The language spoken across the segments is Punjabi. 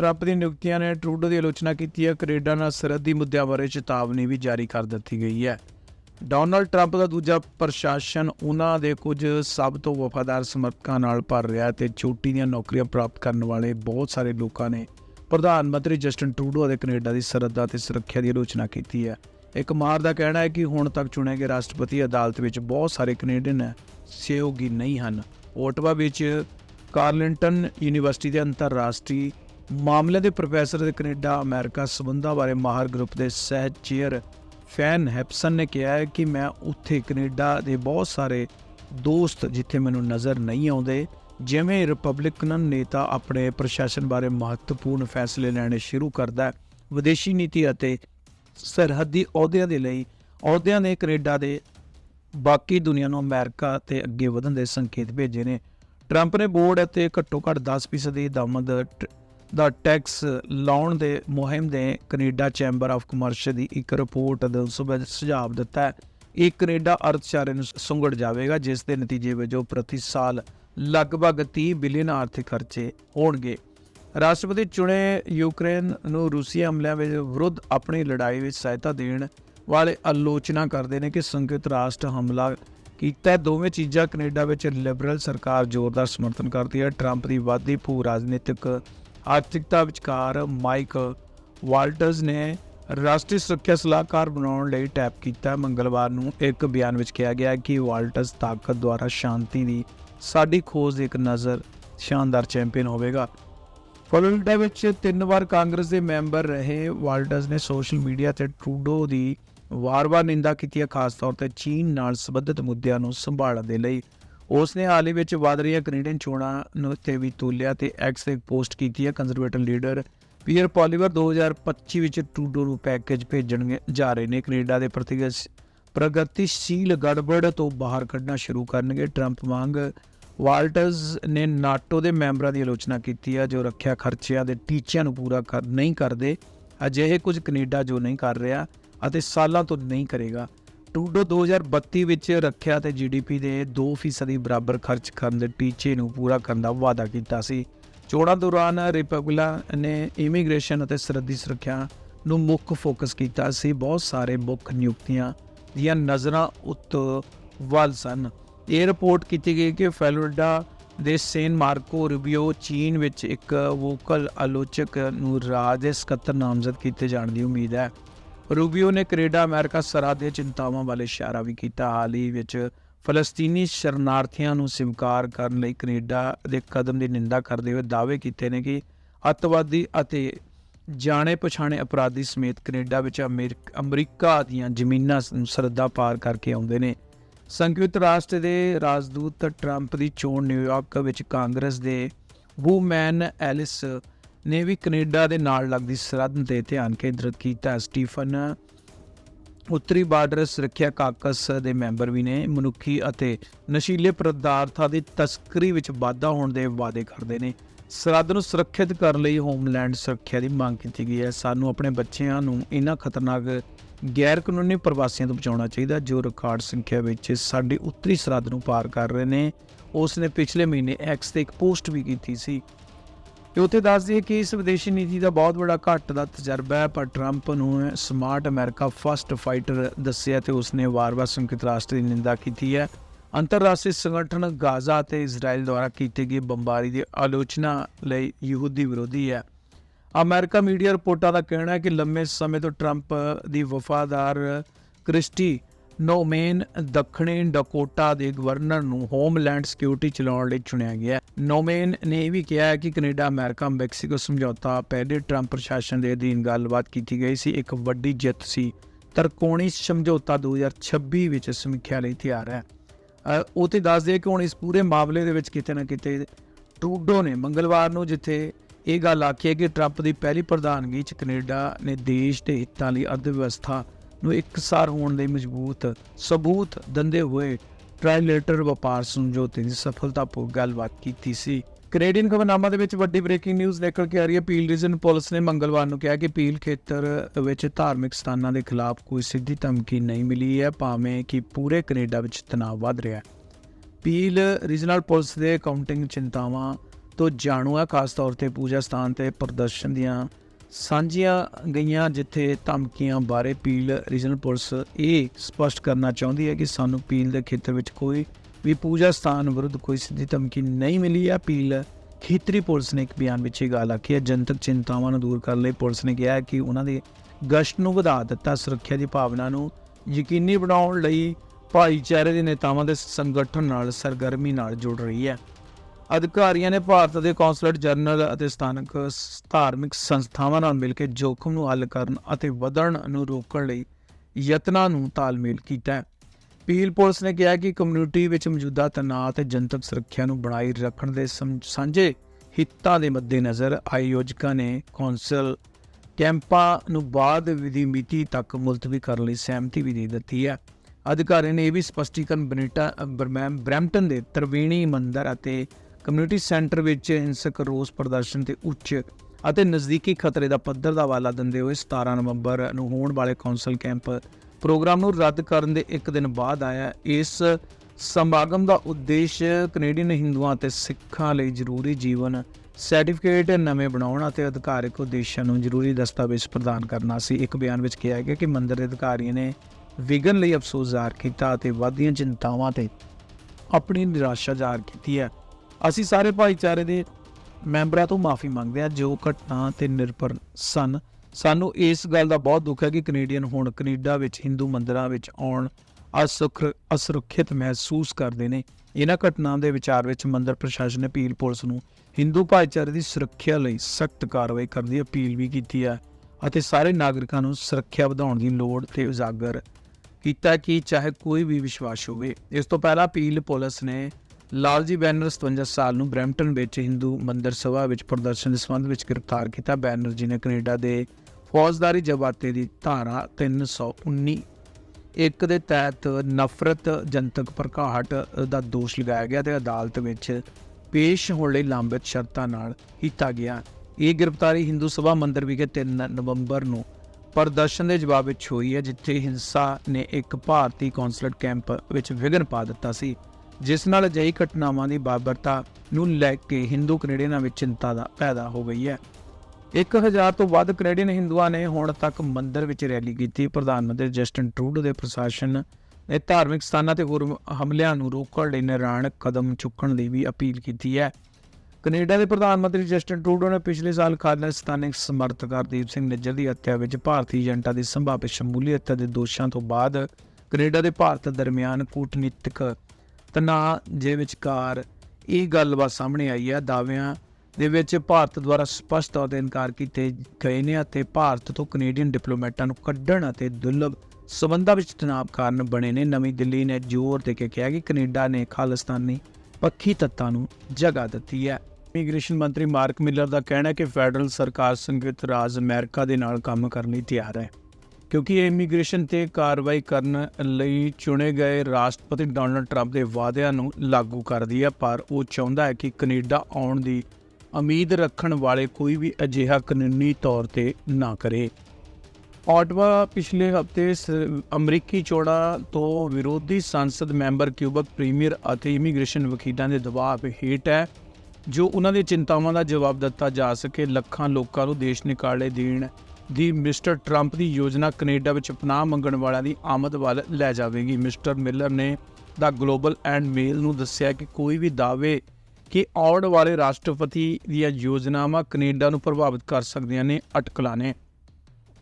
ਟਰੰਪ ਦੀ ਨਿਯੁਕਤੀਆਂ ਨੇ ਟਰੂਡੋ ਦੀ ਆਲੋਚਨਾ ਕੀਤੀ ਹੈ। ਕੈਨੇਡਾ ਨਾਲ ਸਰਹੱਦੀ ਮੁੱਦਿਆਂ ਬਾਰੇ ਚੇਤਾਵਨੀ ਵੀ ਜਾਰੀ ਕਰ ਦਿੱਤੀ ਗਈ ਹੈ। ਡੋਨਲਡ ਟਰੰਪ ਦਾ ਦੂਜਾ ਪ੍ਰਸ਼ਾਸਨ ਉਹਨਾਂ ਦੇ ਕੁਝ ਸਭ ਤੋਂ ਵਫਾਦਾਰ ਸਮਰਥਕਾਂ ਨਾਲ ਭਰ ਰਿਹਾ ਤੇ ਛੋਟੀ ਦੀਆਂ ਨੌਕਰੀਆਂ ਪ੍ਰਾਪਤ ਕਰਨ ਵਾਲੇ ਬਹੁਤ ਸਾਰੇ ਲੋਕਾਂ ਨੇ ਪ੍ਰਧਾਨ ਮੰਤਰੀ ਜਸਟਨ ਟਰੂਡੋ ਅਤੇ ਕੈਨੇਡਾ ਦੀ ਸਰਹੱਦਾਂ ਤੇ ਸੁਰੱਖਿਆ ਦੀ ਆਲੋਚਨਾ ਕੀਤੀ ਹੈ। ਇੱਕ ਮਾਰ ਦਾ ਕਹਿਣਾ ਹੈ ਕਿ ਹੁਣ ਤੱਕ ਚੁਣੇ ਗਏ ਰਾਸ਼ਟਰਪਤੀ ਅਦਾਲਤ ਵਿੱਚ ਬਹੁਤ ਸਾਰੇ ਕੈਨੇਡੀਅਨ ਸਹਿਯੋਗੀ ਨਹੀਂ ਹਨ। ਓਟਵਾ ਵਿੱਚ ਕਾਰਲਿੰਟਨ ਯੂਨੀਵਰਸਿਟੀ ਦੇ ਅੰਤਰਰਾਸ਼ਟਰੀ ਮਾਮਲਿਆਂ ਦੇ ਪ੍ਰੋਫੈਸਰ ਦੇ ਕੈਨੇਡਾ, ਅਮਰੀਕਾ ਸਬੰਧਾਂ ਬਾਰੇ ਮਾਹਰ ਗਰੁੱਪ ਦੇ ਸਹਿ ਚੇਅਰ ਫੈਨ ਹੈਪਸਨ ਨੇ ਕਿਹਾ ਹੈ ਕਿ ਮੈਂ ਉੱਥੇ ਕੈਨੇਡਾ ਦੇ ਬਹੁਤ ਸਾਰੇ ਦੋਸਤ ਜਿੱਥੇ ਮੈਨੂੰ ਨਜ਼ਰ ਨਹੀਂ ਆਉਂਦੇ, ਜਿਵੇਂ ਰਿਪਬਲਿਕਨ ਨੇਤਾ ਆਪਣੇ ਪ੍ਰਸ਼ਾਸਨ ਬਾਰੇ ਮਹੱਤਵਪੂਰਨ ਫੈਸਲੇ ਲੈਣੇ ਸ਼ੁਰੂ ਕਰਦਾ ਹੈ। ਵਿਦੇਸ਼ੀ ਨੀਤੀ ਅਤੇ ਸਰਹੱਦੀ ਅਹੁਦਿਆਂ ਦੇ ਲਈ ਅਹੁਦਿਆਂ ਨੇ ਕੈਨੇਡਾ ਦੇ ਬਾਕੀ ਦੁਨੀਆ ਨੂੰ ਅਮਰੀਕਾ ਤੇ ਅੱਗੇ ਵਧਣ ਦੇ ਸੰਕੇਤ ਭੇਜੇ ਨੇ। ਟਰੰਪ ਨੇ ਬੋਰਡ ਅਤੇ ਘੱਟੋ ਘੱਟ 10% ਦੀ ਦਮਦ ਦਾ ਟੈਕਸ ਲਾਉਣ ਦੇ ਮੁਹਿੰਮ ਦੇ ਕੈਨੇਡਾ ਚੈਂਬਰ ਆਫ ਕਮਰਸ ਦੀ ਇੱਕ ਰਿਪੋਰਟ ਦੇ ਸੁਬਹ ਸੁਝਾਅ ਦਿੱਤਾ ਹੈ। ਇਹ ਕੈਨੇਡਾ ਅਰਥਚਾਰੇ ਨੂੰ ਸੁੰਗੜ ਜਾਵੇਗਾ, ਜਿਸ ਦੇ ਨਤੀਜੇ ਵਜੋਂ ਪ੍ਰਤੀ ਸਾਲ ਲਗਭਗ 30 ਬਿਲੀਅਨ ਆਰਥਿਕ ਖਰਚੇ ਹੋਣਗੇ। ਰਾਸ਼ਟਰਪਤੀ ਚੁਣੇ ਯੂਕਰੇਨ ਨੂੰ ਰੂਸੀ ਹਮਲਿਆਂ ਵਿੱਚ ਵਿਰੁੱਧ ਆਪਣੀ ਲੜਾਈ ਵਿੱਚ ਸਹਾਇਤਾ ਦੇਣ ਵਾਲੇ ਆਲੋਚਨਾ ਕਰਦੇ ਨੇ ਕਿ ਸੰਯੁਕਤ ਰਾਸ਼ਟਰ ਹਮਲਾ ਕੀਤਾ ਦੋਵੇਂ ਚੀਜ਼ਾਂ ਕੈਨੇਡਾ ਵਿੱਚ ਲਿਬਰਲ ਸਰਕਾਰ ਜ਼ੋਰਦਾਰ ਸਮਰਥਨ ਕਰਦੀ ਹੈ। ਟਰੰਪ ਦੀ ਵਾਧੀ ਭੂ ਰਾਜਨੀਤਿਕ ਆਰਥਿਕਤਾ ਵਿਚਕਾਰ ਮਾਈਕ ਵਾਲਟਰਸ ਨੇ ਰਾਸ਼ਟਰੀ ਸੁਰੱਖਿਆ ਸਲਾਹਕਾਰ ਬਣਾਉਣ ਲਈ ਟੈਪ ਕੀਤਾ। ਮੰਗਲਵਾਰ ਨੂੰ ਇੱਕ ਬਿਆਨ ਵਿੱਚ ਕਿਹਾ ਗਿਆ ਕਿ ਵਾਲਟਰਸ ਤਾਕਤ ਦੁਆਰਾ ਸ਼ਾਂਤੀ ਦੀ ਸਾਡੀ ਖੋਜ ਦੀ ਇੱਕ ਨਜ਼ਰ ਸ਼ਾਨਦਾਰ ਚੈਂਪੀਅਨ ਹੋਵੇਗਾ। ਫਲੋਰੀਡਾ ਵਿੱਚ ਤਿੰਨ ਵਾਰ ਕਾਂਗਰਸ ਦੇ ਮੈਂਬਰ ਰਹੇ। ਵਾਲਟਰਸ ਨੇ ਸੋਸ਼ਲ ਮੀਡੀਆ ਤੇ ਟਰੂਡੋ ਦੀ ਵਾਰ-ਵਾਰ ਨਿੰਦਾ ਕੀਤੀ ਹੈ, ਖਾਸ ਤੌਰ ਤੇ ਚੀਨ ਨਾਲ ਸੰਬੰਧਿਤ ਮੁੱਦਿਆਂ ਨੂੰ ਸੰਭਾਲਣ ਦੇ ਲਈ। ਉਸ ਨੇ ਹਾਲ ਹੀ ਵਿੱਚ ਵਧ ਰਹੀਆਂ ਕੈਨੇਡੀਅਨ ਚੋਣਾਂ ਨੂੰ ਤੇ ਵੀ ਤੋਲਿਆ ਤੇ ਐਕਸ ਤੇ ਇੱਕ ਪੋਸਟ ਕੀਤੀ ਹੈ। ਕੰਜ਼ਰਵੇਟਿਵ ਲੀਡਰ ਪੀਅਰ ਪੋਲੀਵਰ 2025 ਵਿੱਚ ਟਰੂਡੋ ਨੂੰ ਪੈਕੇਜ ਭੇਜਣ ਜਾ ਰਹੇ ਨੇ। ਕੈਨੇਡਾ ਦੇ ਪ੍ਰਤੀਗਤ ਪ੍ਰਗਤੀਸ਼ੀਲ ਗੜਬੜ ਤੋਂ ਬਾਹਰ ਕੱਢਣਾ ਸ਼ੁਰੂ ਕਰਨਗੇ। ਟਰੰਪ ਵਾਂਗ ਵਾਲਟਰਸ ਨੇ ਨਾਟੋ ਦੇ ਮੈਂਬਰਾਂ ਦੀ ਆਲੋਚਨਾ ਕੀਤੀ ਹੈ, ਜੋ ਰੱਖਿਆ ਖਰਚਿਆਂ ਦੇ ਟੀਚਿਆਂ ਨੂੰ ਪੂਰਾ ਕਰ, ਨਹੀਂ ਕਰਦੇ। ਅਜਿਹੇ ਕੁਝ ਕੈਨੇਡਾ ਜੋ ਨਹੀਂ ਕਰ ਰਿਹਾ ਅਤੇ ਸਾਲਾਂ ਤੋਂ ਨਹੀਂ ਕਰੇਗਾ। ਟਰੂਡੋ 2032 ਵਿੱਚ ਰੱਖਿਆ ਤੇ ਜੀਡੀਪੀ ਦੇ 2% ਦੀ ਬਰਾਬਰ ਖਰਚ ਕਰਨ ਦੇ ਟੀਚੇ ਨੂੰ ਪੂਰਾ ਕਰਨ ਦਾ ਵਾਅਦਾ ਕੀਤਾ ਸੀ। ਚੋਣਾਂ ਦੌਰਾਨ ਰਿਪਬਲਿਕਨ ਨੇ ਇਮੀਗ੍ਰੇਸ਼ਨ ਅਤੇ ਸਰਹੱਦੀ ਸੁਰੱਖਿਆ ਨੂੰ ਮੁੱਖ ਫੋਕਸ ਕੀਤਾ ਸੀ। ਬਹੁਤ ਸਾਰੇ ਮੁੱਖ ਨਿਯੁਕਤੀਆਂ ਦੀਆਂ ਨਜ਼ਰਾਂ ਉੱਤ ਵੱਲ ਸਨ। ਇਹ ਰਿਪੋਰਟ ਕੀਤੀ ਗਈ ਕਿ ਫਲੋਰੀਡਾ ਦੇ ਸੇਨ ਮਾਰਕੋ ਰੂਬੀਓ ਚੀਨ ਵਿੱਚ ਇੱਕ ਵੋਕਲ ਆਲੋਚਕ ਨੂੰ ਰਾਜ ਦੇ ਸਕੱਤਰ ਨਾਮਜ਼ਦ ਕੀਤੇ ਜਾਣ ਦੀ ਉਮੀਦ ਹੈ। ਰੂਬੀਓ ਨੇ ਕੈਨੇਡਾ, ਅਮਰੀਕਾ, ਸਰਹੱਦ ਦੀਆਂ ਚਿੰਤਾਵਾਂ ਵੱਲ ਇਸ਼ਾਰਾ ਵੀ ਕੀਤਾ ਹਾਲ ਹੀ ਵਿੱਚ ਫਲਸਤੀਨੀ ਸ਼ਰਨਾਰਥੀਆਂ ਨੂੰ ਸਵੀਕਾਰ ਕਰਨ ਲਈ ਕੈਨੇਡਾ ਦੇ ਕਦਮ ਦੀ ਨਿੰਦਾ ਕਰਦੇ ਹੋਏ ਦਾਅਵੇ ਕੀਤੇ ਨੇ ਕਿ ਅੱਤਵਾਦੀ ਅਤੇ ਜਾਣੇ ਪਛਾਣੇ ਅਪਰਾਧੀ ਸਮੇਤ ਕੈਨੇਡਾ ਵਿੱਚ ਅਮਰੀਕ- ਅਮਰੀਕਾ ਦੀਆਂ ਜ਼ਮੀਨਾਂ ਨੂੰ ਸਰਹੱਦਾਂ ਪਾਰ ਕਰਕੇ ਆਉਂਦੇ ਨੇ। ਸੰਯੁਕਤ ਰਾਸ਼ਟਰ ਦੇ ਰਾਜਦੂਤ ਟਰੰਪ ਦੀ ਚੋਣ ਨਿਊਯਾਰਕ ਵਿੱਚ ਕਾਂਗਰਸ ਦੇ ਵੂਮੈਨ ਐਲਿਸ ਨੇ ਵੀ ਕੈਨੇਡਾ ਦੇ ਨਾਲ ਲੱਗਦੀ ਸਰਹੱਦ ਤੇ ਧਿਆਨ ਕੇਂਦਰਿਤ ਕੀਤਾ। ਸਟੀਫਨ ਉੱਤਰੀ ਬਾਰਡਰ ਸੁਰੱਖਿਆ ਕਾਕਸ ਦੇ ਮੈਂਬਰ ਵੀ ਨੇ। ਮਨੁੱਖੀ ਅਤੇ ਨਸ਼ੀਲੇ ਪਦਾਰਥਾਂ ਦੀ ਤਸਕਰੀ ਵਿੱਚ ਵਾਧਾ ਹੋਣ ਦੇ ਵਾਅਦੇ ਕਰਦੇ ਨੇ। ਸਰਹੱਦ ਨੂੰ ਸੁਰੱਖਿਅਤ ਕਰਨ ਲਈ ਹੋਮਲੈਂਡ ਸੁਰੱਖਿਆ ਦੀ ਮੰਗ ਕੀਤੀ ਗਈ ਹੈ। ਸਾਨੂੰ ਆਪਣੇ ਬੱਚਿਆਂ ਨੂੰ ਇਹਨਾਂ ਖਤਰਨਾਕ ਗੈਰ ਕਾਨੂੰਨੀ ਪ੍ਰਵਾਸੀਆਂ ਤੋਂ ਬਚਾਉਣਾ ਚਾਹੀਦਾ, ਜੋ ਰਿਕਾਰਡ ਸੰਖਿਆ ਵਿੱਚ ਸਾਡੀ ਉੱਤਰੀ ਸਰਹੱਦ ਨੂੰ ਪਾਰ ਕਰ ਰਹੇ ਨੇ। ਉਸ ਨੇ ਪਿਛਲੇ ਮਹੀਨੇ ਐਕਸ ਤੇ ਇੱਕ ਪੋਸਟ ਵੀ ਕੀਤੀ ਸੀ। ਤੇ ਉੱਥੇ ਦੱਸਦੀ ਹੈ ਕਿ ਇਸ ਵਿਦੇਸ਼ੀ ਨੀਤੀ ਦਾ ਬਹੁਤ ਵੱਡਾ ਘਾਟ ਦਾ ਤਜਰਬਾ ਹੈ, ਪਰ ਟਰੰਪ ਨੂੰ ਸਮਾਰਟ ਅਮਰੀਕਾ ਫਸਟ ਫਾਈਟਰ ਦੱਸਿਆ ਤੇ ਉਸਨੇ ਵਾਰ-ਵਾਰ ਸੰਯੁਕਤ ਰਾਸ਼ਟਰ ਦੀ ਨਿੰਦਾ ਕੀਤੀ ਹੈ। ਅੰਤਰਰਾਸ਼ਟਰੀ ਸੰਗਠਨ ਗਾਜ਼ਾ ਅਤੇ ਇਜ਼ਰਾਈਲ ਦੁਆਰਾ ਕੀਤੀ ਗਈ ਬੰਬਾਰੀ ਦੀ ਆਲੋਚਨਾ ਲਈ ਯਹੂਦੀ ਵਿਰੋਧੀ ਹੈ। ਅਮਰੀਕਾ ਮੀਡੀਆ ਰਿਪੋਰਟਾਂ ਦਾ ਕਹਿਣਾ ਹੈ ਕਿ ਲੰਮੇ ਸਮੇਂ ਤੋਂ ਟਰੰਪ ਦੀ ਵਫਾਦਾਰ ਕ੍ਰਿਸਟੀ ਨੋਮੇਨ ਦੱਖਣੀ ਡਕੋਟਾ ਦੇ ਗਵਰਨਰ ਨੂੰ ਹੋਮਲੈਂਡ ਸਿਕਿਉਰਿਟੀ ਚਲਾਉਣ ਲਈ ਚੁਣਿਆ ਗਿਆ ਨੋਮੇਨ ਨੇ ਇਹ ਵੀ ਕਿਹਾ ਕਿ ਕੈਨੇਡਾ, ਅਮਰੀਕਾ, ਮੈਕਸੀਕੋ ਸਮਝੌਤਾ ਪਹਿਲੇ ਟਰੰਪ ਪ੍ਰਸ਼ਾਸਨ ਦੇ ਅਧੀਨ ਗੱਲਬਾਤ ਕੀਤੀ ਗਈ ਸੀ। ਇੱਕ ਵੱਡੀ ਜਿੱਤ ਸੀ। ਤਰਕੋਣੀ ਸਮਝੌਤਾ 2026 ਵਿੱਚ ਸਮੀਖਿਆ ਲਈ ਤਿਆਰ ਹੈ। ਉਹ ਤੇ ਦੱਸਦੇ ਕਿ ਹੁਣ ਇਸ ਪੂਰੇ ਮਾਮਲੇ ਦੇ ਵਿੱਚ ਕਿਤੇ ਨਾ ਕਿਤੇ ਟਰੂਡੋ ਨੇ ਮੰਗਲਵਾਰ ਨੂੰ ਜਿੱਥੇ ਇਹ ਗੱਲ ਆਖੀ ਹੈ ਕਿ ਟਰੰਪ ਦੀ ਪਹਿਲੀ ਪ੍ਰਧਾਨਗੀ 'ਚ ਕੈਨੇਡਾ ਨੇ ਦੇਸ਼ ਦੇ ਹਿੱਤਾਂ ਲਈ ਅਰਥ ਵਿਵਸਥਾ ਨੂੰ ਇਕਸਾਰ ਹੋਣ ਲਈ ਮਜ਼ਬੂਤ ਸਬੂਤ ਦਿੰਦੇ ਹੋਏ ਟ੍ਰਾਈਲੇਟਰ ਵਪਾਰ ਸਮਝੌਤੇ ਦੀ ਸਫਲਤਾਪੂਰਵਕ ਗੱਲਬਾਤ ਕੀਤੀ ਸੀ। ਕੈਨੇਡੀਅਨ ਖਬਰਨਾਮਾ ਦੇ ਵਿੱਚ ਵੱਡੀ ਬ੍ਰੇਕਿੰਗ ਨਿਊਜ਼ ਨਿਕਲ ਕੇ ਆ ਰਹੀ ਹੈ। ਪੀਲ ਰੀਜਨ ਪੁਲਿਸ ਨੇ ਮੰਗਲਵਾਰ ਨੂੰ ਕਿਹਾ ਕਿ ਪੀਲ ਖੇਤਰ ਵਿੱਚ ਧਾਰਮਿਕ ਸਥਾਨਾਂ ਦੇ ਖਿਲਾਫ ਕੋਈ ਸਿੱਧੀ ਧਮਕੀ ਨਹੀਂ ਮਿਲੀ ਹੈ, ਭਾਵੇਂ ਕਿ ਪੂਰੇ ਕੈਨੇਡਾ ਵਿੱਚ ਤਣਾਅ ਵੱਧ ਰਿਹਾ ਹੈ। ਪੀਲ ਰੀਜਨਲ ਪੁਲਿਸ ਦੇ ਅਕਾਊਂਟਿੰਗ ਚਿੰਤਾਵਾਂ ਤੋਂ ਜਾਣੂ ਹੈ, ਖਾਸ ਤੌਰ ਤੇ ਪੂਜਾ ਸਥਾਨ ਤੇ ਪ੍ਰਦਰਸ਼ਨ ਦੀਆਂ ਸਾਂਝੀਆਂ ਗਈਆਂ ਜਿੱਥੇ ਧਮਕੀਆਂ ਬਾਰੇ ਪੀਲ ਰੀਜਨਲ ਪੁਲਿਸ ਇਹ ਸਪਸ਼ਟ ਕਰਨਾ ਚਾਹੁੰਦੀ ਹੈ ਕਿ ਸਾਨੂੰ ਪੀਲ ਦੇ ਖੇਤਰ ਵਿੱਚ ਕੋਈ ਵੀ ਪੂਜਾ ਸਥਾਨ ਵਿਰੁੱਧ ਕੋਈ ਸਿੱਧੀ ਧਮਕੀ ਨਹੀਂ ਮਿਲੀ। ਹੈ ਪੀਲ ਖੇਤਰੀ ਪੁਲਿਸ ਨੇ ਇੱਕ ਬਿਆਨ ਵਿੱਚ ਇਹ ਗੱਲ ਆਖੀ ਹੈ। ਜਨਤਕ ਚਿੰਤਾਵਾਂ ਨੂੰ ਦੂਰ ਕਰਨ ਲਈ ਪੁਲਿਸ ਨੇ ਕਿਹਾ ਹੈ ਕਿ ਉਹਨਾਂ ਦੇ ਗਸ਼ਤ ਨੂੰ ਵਧਾ ਦਿੱਤਾ। ਸੁਰੱਖਿਆ ਦੀ ਭਾਵਨਾ ਨੂੰ ਯਕੀਨੀ ਬਣਾਉਣ ਲਈ ਭਾਈਚਾਰੇ ਦੇ ਨੇਤਾਵਾਂ ਦੇ ਸੰਗਠਨ ਨਾਲ, ਸਰਗਰਮੀ ਨਾਲ ਜੁੜ ਰਹੀ ਹੈ। ਅਧਿਕਾਰੀਆਂ ਨੇ ਭਾਰਤ ਦੇ ਕੌਂਸਲੇਟ ਜਨਰਲ ਅਤੇ ਸਥਾਨਕ ਧਾਰਮਿਕ ਸੰਸਥਾਵਾਂ ਨਾਲ ਮਿਲ ਕੇ ਜੋਖਮ ਨੂੰ ਹੱਲ ਕਰਨ ਅਤੇ ਵਧਣ ਨੂੰ ਰੋਕਣ ਲਈ ਯਤਨਾਂ ਨੂੰ ਤਾਲਮੇਲ ਕੀਤਾ ਹੈ। ਪੀਲ ਪੁਲਿਸ ਨੇ ਕਿਹਾ ਕਿ ਕਮਿਊਨਿਟੀ ਵਿੱਚ ਮੌਜੂਦਾ ਤਣਾਅ ਅਤੇ ਜਨਤਕ ਸੁਰੱਖਿਆ ਨੂੰ ਬਣਾਈ ਰੱਖਣ ਦੇ ਸਮ- ਸਾਂਝੇ ਹਿੱਤਾਂ ਦੇ ਮੱਦੇਨਜ਼ਰ ਆਯੋਜਕਾਂ ਨੇ ਕੌਂਸਲ ਕੈਂਪਾਂ ਨੂੰ ਬਾਅਦ ਵਿਧੀ ਮਿਤੀ ਤੱਕ ਮੁਲਤਵੀ ਕਰਨ ਲਈ ਸਹਿਮਤੀ ਵੀ ਦੇ ਦਿੱਤੀ ਹੈ। ਅਧਿਕਾਰੀ ਨੇ ਇਹ ਵੀ ਸਪਸ਼ਟੀਕਰਨ ਬਰਨੀਟਾ ਬਰਮੈਮ ਬ੍ਰੈਂਪਟਨ ਦੇ ਤਰਵੀਣੀ ਮੰਦਰ ਅਤੇ ਕਮਿਊਨਿਟੀ ਸੈਂਟਰ ਵਿੱਚ ਹਿੰਸਕ ਰੋਸ ਪ੍ਰਦਰਸ਼ਨ ਤੇ ਉੱਚ ਅਤੇ ਨਜ਼ਦੀਕੀ ਖਤਰੇ ਦਾ ਪੱਧਰ ਦਾ ਹਵਾਲਾ ਦਿੰਦੇ ਹੋਏ 17 ਨਵੰਬਰ ਨੂੰ ਹੋਣ ਵਾਲੇ ਕੌਂਸਲ ਕੈਂਪ ਪ੍ਰੋਗਰਾਮ ਨੂੰ ਰੱਦ ਕਰਨ ਦੇ ਇੱਕ ਦਿਨ ਬਾਅਦ ਆਇਆ। ਇਸ ਸਮਾਗਮ ਦਾ ਉਦੇਸ਼ ਕੈਨੇਡੀਅਨ ਹਿੰਦੂਆਂ ਅਤੇ ਸਿੱਖਾਂ ਲਈ ਜ਼ਰੂਰੀ ਜੀਵਨ ਸਰਟੀਫਿਕੇਟ ਨਵੇਂ ਬਣਾਉਣ ਅਤੇ ਅਧਿਕਾਰਿਕ ਉਦੇਸ਼ਾਂ ਨੂੰ ਜ਼ਰੂਰੀ ਦਸਤਾਵੇਜ਼ ਪ੍ਰਦਾਨ ਕਰਨਾ ਸੀ। ਇੱਕ ਬਿਆਨ ਵਿੱਚ ਕਿਹਾ ਗਿਆ ਕਿ ਮੰਦਰ ਦੇ ਅਧਿਕਾਰੀਆਂ ਨੇ ਵਿਗਨ ਲਈ ਅਫਸੋਸ ਜ਼ਾਹਰ ਕੀਤਾ ਅਤੇ ਵਾਧੀਆਂ ਚਿੰਤਾਵਾਂ ਤੇ ਆਪਣੀ ਨਿਰਾਸ਼ਾ ਜ਼ਾਹਰ ਕੀਤੀ ਹੈ। ਅਸੀਂ ਸਾਰੇ ਭਾਈਚਾਰੇ ਦੇ ਮੈਂਬਰਾਂ ਤੋਂ ਮਾਫੀ ਮੰਗਦੇ ਹਾਂ। ਜੋ ਘਟਨਾ ਤੇ ਨਿਰਭਰ ਸਨ। ਸਾਨੂੰ ਇਸ ਗੱਲ ਦਾ ਬਹੁਤ ਦੁੱਖ ਹੈ ਕਿ ਕੈਨੇਡੀਅਨ ਹੁਣ ਕੈਨੇਡਾ ਵਿੱਚ ਹਿੰਦੂ ਮੰਦਰਾਂ ਵਿੱਚ ਆਉਣ ਅਸੁਖ, ਅਸੁਰੱਖਿਅਤ ਮਹਿਸੂਸ ਕਰਦੇ ਨੇ। ਇਹਨਾਂ ਘਟਨਾਵਾਂ ਦੇ ਵਿਚਾਰ ਵਿੱਚ ਮੰਦਰ ਪ੍ਰਸ਼ਾਸਨ ਨੇ ਅਪੀਲ ਪੁਲਿਸ ਨੂੰ ਹਿੰਦੂ ਭਾਈਚਾਰੇ ਦੀ ਸੁਰੱਖਿਆ ਲਈ ਸਖਤ ਕਾਰਵਾਈ ਕਰਨ ਦੀ ਅਪੀਲ ਵੀ ਕੀਤੀ ਹੈ ਅਤੇ ਸਾਰੇ ਨਾਗਰਿਕਾਂ ਨੂੰ ਸੁਰੱਖਿਆ ਵਧਾਉਣ ਦੀ ਲੋੜ ਤੇ ਉਜਾਗਰ ਕੀਤਾ ਕਿ ਚਾਹੇ ਕੋਈ ਵੀ ਵਿਸ਼ਵਾਸ ਹੋਵੇ। ਇਸ ਤੋਂ ਪਹਿਲਾਂ ਅਪੀਲ ਪੁਲਿਸ ਨੇ ਲਾਲਜੀ ਬੈਨਰ 57 ਸਾਲ ਨੂੰ ਬਰੈਂਪਟਨ ਵਿੱਚ ਹਿੰਦੂ ਮੰਦਰ ਸਭਾ ਵਿੱਚ ਪ੍ਰਦਰਸ਼ਨ ਦੇ ਸੰਬੰਧ ਵਿੱਚ ਗ੍ਰਿਫਤਾਰ ਕੀਤਾ। ਬੈਨਰ ਜੀ ਨੇ ਕੈਨੇਡਾ ਦੇ ਫੌਜਦਾਰੀ ਜਵਾਤੇ ਦੀ ਧਾਰਾ 319 ਇੱਕ ਦੇ ਤਹਿਤ ਨਫ਼ਰਤ ਜਨਤਕ ਭੜਕਾਹਟ ਦਾ ਦੋਸ਼ ਲਗਾਇਆ ਗਿਆ ਤੇ ਅਦਾਲਤ ਵਿੱਚ ਪੇਸ਼ ਹੋਣ ਲਈ ਲਾਂਬਿਤ ਸ਼ਰਤਾਂ ਨਾਲ ਕੀਤਾ ਗਿਆ। ਇਹ ਗ੍ਰਿਫਤਾਰੀ ਹਿੰਦੂ ਸਭਾ ਮੰਦਰ ਵਿਖੇ 3 ਨਵੰਬਰ ਨੂੰ ਪ੍ਰਦਰਸ਼ਨ ਦੇ ਜਵਾਬ ਵਿੱਚ ਹੋਈ ਹੈ, ਜਿੱਥੇ ਹਿੰਸਾ ਨੇ ਇੱਕ ਭਾਰਤੀ ਕੌਂਸਲਟ ਕੈਂਪ ਵਿੱਚ ਵਿਘਨ ਪਾ ਦਿੱਤਾ ਸੀ। ਜਿਸ ਨਾਲ ਅਜਿਹੀ ਘਟਨਾਵਾਂ ਦੀ ਬਾਬਰਤਾ ਨੂੰ ਲੈ ਕੇ ਹਿੰਦੂ ਕੈਨੇਡੀਅਨਾਂ ਵਿੱਚ ਚਿੰਤਾ ਦਾ ਪੈਦਾ ਹੋ ਗਈ ਹੈ। 1000 ਤੋਂ ਵੱਧ ਕੈਨੇਡੀਅਨ ਹਿੰਦੂਆਂ ਨੇ ਹੁਣ ਤੱਕ ਮੰਦਰ ਵਿੱਚ ਰੈਲੀ ਕੀਤੀ। ਪ੍ਰਧਾਨ ਮੰਤਰੀ ਜਸਟਨ ਟਰੂਡੋ ਦੇ ਪ੍ਰਸ਼ਾਸਨ ਨੇ ਧਾਰਮਿਕ ਸਥਾਨਾਂ ਤੇ ਹੋਰ ਹਮਲਿਆਂ ਨੂੰ ਰੋਕਣ ਲਈ ਨਿਰਾਣਕ ਕਦਮ ਚੁੱਕਣ ਦੀ ਵੀ ਅਪੀਲ ਕੀਤੀ ਹੈ। ਕੈਨੇਡਾ ਦੇ ਪ੍ਰਧਾਨ ਮੰਤਰੀ ਜਸਟਨ ਟਰੂਡੋ ਨੇ ਪਿਛਲੇ ਸਾਲ ਖਾਲਿਸਤਾਨੀ ਸਮਰਥਕ ਹਰਦੀਪ ਸਿੰਘ ਨਿੱਜਰ ਦੀ ਹੱਤਿਆ ਵਿੱਚ ਭਾਰਤੀ ਏਜੰਟਾਂ ਦੀ ਸੰਭਾਵਿਤ ਸ਼ਮੂਲੀਅਤ ਦੇ ਦੋਸ਼ਾਂ ਤੋਂ ਬਾਅਦ ਕੈਨੇਡਾ ਦੇ ਭਾਰਤ ਦਰਮਿਆਨ ਕੂਟਨੀਤਿਕ ਤਣਾਅ ਦੇ ਵਿਚਕਾਰ ਇਹ ਗੱਲਬਾਤ ਸਾਹਮਣੇ ਆਈ ਹੈ, ਦਾਅਵਿਆਂ ਦੇ ਵਿੱਚ ਭਾਰਤ ਦੁਆਰਾ ਸਪਸ਼ਟ ਤੌਰ ਤੇ ਇਨਕਾਰ ਕੀਤੇ ਗਏ ਨੇ ਅਤੇ ਭਾਰਤ ਤੋਂ ਕੈਨੇਡੀਅਨ ਡਿਪਲੋਮੈਟਾਂ ਨੂੰ ਕੱਢਣ ਅਤੇ ਦੁਰਲਭ ਸਬੰਧਾਂ ਵਿੱਚ ਤਣਾਅ ਕਾਰਨ ਬਣੇ ਨੇ। ਨਵੀਂ ਦਿੱਲੀ ਨੇ ਜ਼ੋਰ ਦੇ ਕੇ ਕਿਹਾ ਕਿ ਕੈਨੇਡਾ ਨੇ ਖਾਲਿਸਤਾਨੀ ਪੱਖੀ ਤੱਤਾਂ ਨੂੰ ਜਗ੍ਹਾ ਦਿੱਤੀ ਹੈ। ਇਮੀਗ੍ਰੇਸ਼ਨ ਮੰਤਰੀ ਮਾਰਕ ਮਿਲਰ ਦਾ ਕਹਿਣਾ ਹੈ ਕਿ ਫੈਡਰਲ ਸਰਕਾਰ ਸੰਯੁਕਤ ਰਾਜ ਅਮਰੀਕਾ ਦੇ ਨਾਲ ਕੰਮ ਕਰਨ ਲਈ ਤਿਆਰ ਹੈ। ਕਿਉਂਕਿ ਇਹ ਇਮੀਗ੍ਰੇਸ਼ਨ ਤੇ ਕਾਰਵਾਈ ਕਰਨ ਲਈ ਚੁਣੇ ਗਏ ਰਾਸ਼ਟਰਪਤੀ ਡੋਨਲਡ ਟਰੰਪ ਦੇ ਵਾਅਦਿਆਂ ਨੂੰ ਲਾਗੂ ਕਰਦੀ ਹੈ, ਪਰ ਉਹ ਚਾਹੁੰਦਾ ਹੈ ਕਿ ਕੈਨੇਡਾ ਆਉਣ ਦੀ ਉਮੀਦ ਰੱਖਣ ਵਾਲੇ ਕੋਈ ਵੀ ਅਜਿਹਾ ਕਾਨੂੰਨੀ ਤੌਰ ਤੇ ਨਾ ਕਰੇ। ਆਟਵਾ ਪਿਛਲੇ ਹਫ਼ਤੇ ਅਮਰੀਕੀ ਚੋਣਾਂ ਤੋਂ ਵਿਰੋਧੀ ਸੰਸਦ ਮੈਂਬਰ ਕਿਊਬਕ ਪ੍ਰੀਮੀਅਰ ਅਤੇ ਇਮੀਗ੍ਰੇਸ਼ਨ ਵਕੀਲਾਂ ਦੇ ਦਬਾਅ ਹੇਠ ਹੈ, ਜੋ ਉਹਨਾਂ ਦੀ ਚਿੰਤਾਵਾਂ ਦਾ ਜਵਾਬ ਦਿੱਤਾ ਜਾ ਸਕੇ, ਲੱਖਾਂ ਲੋਕਾਂ ਨੂੰ ਦੇਸ਼ ਨਿਕਾਲੇ ਦੇਣ ਦੀ ਮਿਸਟਰ ਟਰੰਪ ਦੀ ਯੋਜਨਾ ਕੈਨੇਡਾ ਵਿੱਚ ਪਨਾਹ ਮੰਗਣ ਵਾਲਿਆਂ ਦੀ ਆਮਦ ਵੱਲ ਲੈ ਜਾਵੇਗੀ। ਮਿਸਟਰ ਮਿਲਰ ਨੇ ਦਾ ਗਲੋਬਲ ਐਂਡ ਮੇਲ ਨੂੰ ਦੱਸਿਆ ਕਿ ਕੋਈ ਵੀ ਦਾਅਵੇ ਕਿ ਆਉਣ ਵਾਲੇ ਰਾਸ਼ਟਰਪਤੀ ਦੀਆਂ ਯੋਜਨਾਵਾਂ ਕੈਨੇਡਾ ਨੂੰ ਪ੍ਰਭਾਵਿਤ ਕਰ ਸਕਦੀਆਂ ਨੇ, ਅਟਕਲਾਂ ਨੇ।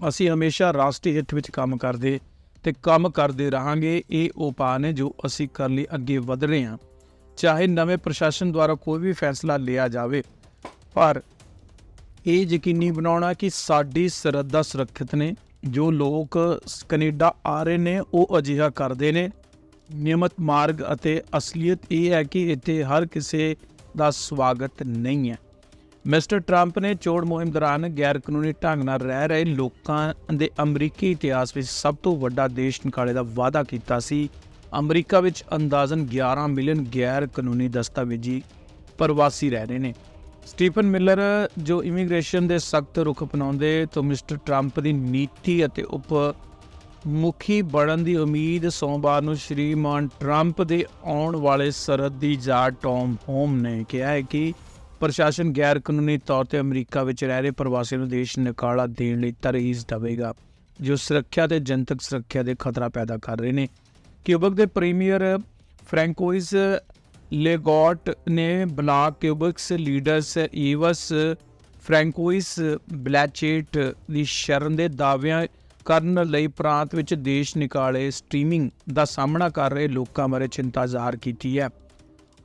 ਅਸੀਂ ਹਮੇਸ਼ਾ ਰਾਸ਼ਟਰੀ ਹਿੱਤ ਵਿੱਚ ਕੰਮ ਕਰਦੇ ਤੇ ਕੰਮ ਕਰਦੇ ਰਹਾਂਗੇ, ਇਹ ਉਪਾਅ ਨੇ ਜੋ ਅਸੀਂ ਕਰਨ ਲਈ ਅੱਗੇ ਵਧ ਰਹੇ ਹਾਂ। ਚਾਹੇ ਨਵੇਂ ਪ੍ਰਸ਼ਾਸਨ ਦੁਆਰਾ ਕੋਈ ਵੀ ਫੈਸਲਾ ਲਿਆ ਜਾਵੇ, ਪਰ ਇਹ ਯਕੀਨੀ ਬਣਾਉਣਾ ਕਿ ਸਾਡੀ ਸਰਹੱਦਾਂ ਸੁਰੱਖਿਅਤ ਨੇ, ਜੋ ਲੋਕ ਸ- ਕੈਨੇਡਾ ਆ ਰਹੇ ਨੇ, ਉਹ ਅਜਿਹਾ ਕਰਦੇ ਨੇ। ਨਿਯਮਤ ਮਾਰਗ ਅਤੇ ਅਸਲੀਅਤ ਇਹ ਹੈ ਕਿ ਇੱਥੇ ਹਰ ਕਿਸੇ ਦਾ ਸਵਾਗਤ ਨਹੀਂ ਹੈ। ਮਿਸਟਰ ਟਰੰਪ ਨੇ ਚੋਣ ਮੁਹਿੰਮ ਦੌਰਾਨ ਗੈਰ ਕਾਨੂੰਨੀ ਢੰਗ ਨਾਲ ਰਹਿ ਰਹੇ ਲੋਕਾਂ ਦੇ ਅਮਰੀਕੀ ਇਤਿਹਾਸ ਵਿੱਚ ਸਭ ਤੋਂ ਵੱਡਾ ਦੇਸ਼ ਨਿਕਾਲੇ ਦਾ ਵਾਅਦਾ ਕੀਤਾ ਸੀ। ਅਮਰੀਕਾ ਵਿੱਚ ਅੰਦਾਜ਼ਨ 11 ਮਿਲੀਅਨ ਗੈਰ ਕਾਨੂੰਨੀ ਦਸਤਾਵੇਜ਼ੀ ਪ੍ਰਵਾਸੀ ਰਹਿ ਰਹੇ ਨੇ। ਸਟੀਫਨ ਮਿਲਰ ਜੋ ਇਮੀਗ੍ਰੇਸ਼ਨ ਦੇ ਸਖਤ ਰੁਖ ਅਪਣਾਉਂਦੇ ਤੋਂ ਮਿਸਟਰ ਟਰੰਪ ਦੀ ਨੀਤੀ ਅਤੇ ਉਪ ਮੁਖੀ ਬਣਨ ਦੀ ਉਮੀਦ, ਸੋਮਵਾਰ ਨੂੰ ਸ਼੍ਰੀਮਾਨ ਟਰੰਪ ਦੇ ਆਉਣ ਵਾਲੇ ਸਰਹੱਦ ਦੀ ਜਾ ਟੌਮ ਹੋਮ ਨੇ ਕਿਹਾ ਹੈ ਕਿ ਪ੍ਰਸ਼ਾਸਨ ਗੈਰ ਕਾਨੂੰਨੀ ਤੌਰ ਤੇ ਅਮਰੀਕਾ ਵਿੱਚ ਰਹਿ ਰਹੇ ਪ੍ਰਵਾਸੀਆਂ ਨੂੰ ਦੇਸ਼ ਨਿਕਾਲਾ ਦੇਣ ਲਈ ਤਰਜੀਹ ਦੇਵੇਗਾ, ਜੋ ਸੁਰੱਖਿਆ ਤੇ ਜਨਤਕ ਸੁਰੱਖਿਆ ਦੇ ਖਤਰਾ ਪੈਦਾ ਕਰ ਰਹੇ ਨੇ। ਕਿਊਬਕ ਦੇ ਪ੍ਰੀਮੀਅਰ ਫ੍ਰੈਂਕੋਇਸ ਲੇਗੋਟ ਨੇ block ਕਿਊਬਕਸ leaders Yves Francois Blanchet ਦੀ ਸ਼ਰਨ ਦੇ ਦਾਅਵਿਆਂ ਕਰਨ ਲਈ ਪ੍ਰਾਂਤ ਵਿੱਚ ਦੇਸ਼ ਨਿਕਾਲੇ ਸਟ੍ਰੀਮਿੰਗ ਦਾ ਸਾਹਮਣਾ ਕਰ ਰਹੇ ਲੋਕਾਂ ਬਾਰੇ ਚਿੰਤਾ ਜ਼ਾਹਰ ਕੀਤੀ ਹੈ।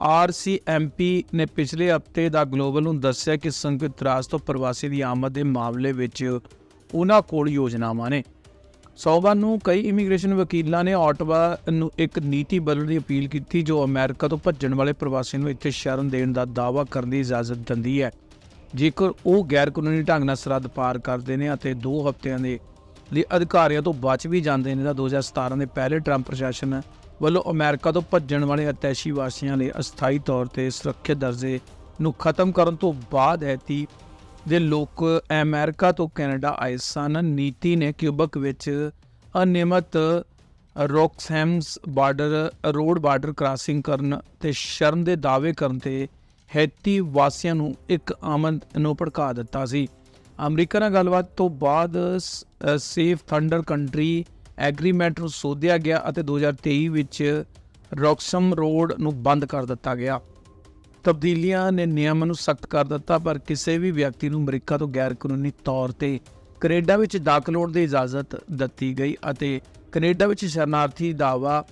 ਆਰਸੀਐਮਪੀ ਨੇ ਪਿਛਲੇ ਹਫ਼ਤੇ ਦਾ ਗਲੋਬਲ ਨੂੰ ਦੱਸਿਆ ਕਿ ਸੰਯੁਕਤ ਰਾਜ ਤੋਂ ਪ੍ਰਵਾਸੀ ਦੀ ਆਮਦ ਦੇ ਮਾਮਲੇ ਵਿੱਚ ਉਹਨਾਂ ਕੋਲ ਯੋਜਨਾਵਾਂ ਨੇ। ਸੋਮਵਾਰ ਨੂੰ ਕਈ ਇਮੀਗ੍ਰੇਸ਼ਨ ਵਕੀਲਾਂ ਨੇ ਆਟਵਾ ਨੂੰ ਇੱਕ ਨੀਤੀ ਬਦਲਣ ਦੀ ਅਪੀਲ ਕੀਤੀ, ਜੋ ਅਮਰੀਕਾ ਤੋਂ ਭੱਜਣ ਵਾਲੇ ਪ੍ਰਵਾਸੀਆਂ ਨੂੰ ਇੱਥੇ ਸ਼ਰਨ ਦੇਣ ਦਾ ਦਾਅਵਾ ਕਰਨ ਦੀ ਇਜਾਜ਼ਤ ਦਿੰਦੀ ਹੈ। ਜੇਕਰ ਉਹ ਗੈਰ ਕਾਨੂੰਨੀ ਢੰਗ ਨਾਲ ਸਰਹੱਦ ਪਾਰ ਕਰਦੇ ਨੇ ਅਤੇ 2 ਹਫ਼ਤਿਆਂ ਦੇ ਲਈ ਅਧਿਕਾਰੀਆਂ ਤੋਂ ਬਚ ਵੀ ਜਾਂਦੇ ਨੇ, ਤਾਂ 2017 ਦੇ ਪਹਿਲੇ ਟਰੰਪ ਪ੍ਰਸ਼ਾਸਨ ਵੱਲੋਂ ਅਮਰੀਕਾ ਤੋਂ ਭੱਜਣ ਵਾਲੇ ਅਤੈਸ਼ੀ ਵਾਸੀਆਂ ਲਈ ਅਸਥਾਈ ਤੌਰ ਤੇ ਸੁਰੱਖਿਅਤ ਦਰਜੇ ਨੂੰ ਖਤਮ ਕਰਨ ਤੋਂ ਬਾਅਦ ਐਤੀ ਦੇ ਲੋਕ ਅਮਰੀਕਾ ਤੋਂ ਕੈਨੇਡਾ ਆਏ ਸਨ। ਨੀਤੀ ਨੇ ਕਿਊਬਕ ਵਿੱਚ ਅਨਿਯਮਤ Roxham's border, road border crossing ਕਰਨ ਤੇ ਸ਼ਰਮ ਦੇ ਦਾਅਵੇ ਕਰਨ ਤੇ ਹੈਤੀ ਵਾਸੀਆਂ ਨੂੰ ਇੱਕ ਆਮਦ ਨੂੰ ਭੜਕਾ ਦਿੱਤਾ ਸੀ। ਅਮਰੀਕਾ ਨਾਲ ਗੱਲਬਾਤ ਤੋਂ ਬਾਅਦ ਸੇਫ ਥੰਡਰ ਕੰਟਰੀ ਐਗਰੀਮੈਂਟ ਨੂੰ ਸੋਧਿਆ ਗਿਆ ਅਤੇ 2023 ਵਿੱਚ ਰੌਕਸਮ ਰੋਡ ਨੂੰ ਬੰਦ ਕਰ ਦਿੱਤਾ ਗਿਆ। ਤਬਦੀਲੀਆਂ ਨੇ ਨਿਯਮਾਂ ਨੂੰ ਸਖਤ ਕਰ ਦਿੱਤਾ, ਪਰ ਕਿਸੇ ਵੀ ਵਿਅਕਤੀ ਨੂੰ ਅਮਰੀਕਾ ਤੋਂ ਗੈਰ ਕਾਨੂੰਨੀ ਤੌਰ ਤੇ ਕੈਨੇਡਾ ਵਿੱਚ ਦਾਖਲ ਹੋਣ ਦੀ ਇਜਾਜ਼ਤ ਦਿੱਤੀ ਗਈ ਅਤੇ ਕੈਨੇਡਾ ਵਿੱਚ ਸ਼ਰਨਾਰਥੀ ਦਾਵਾ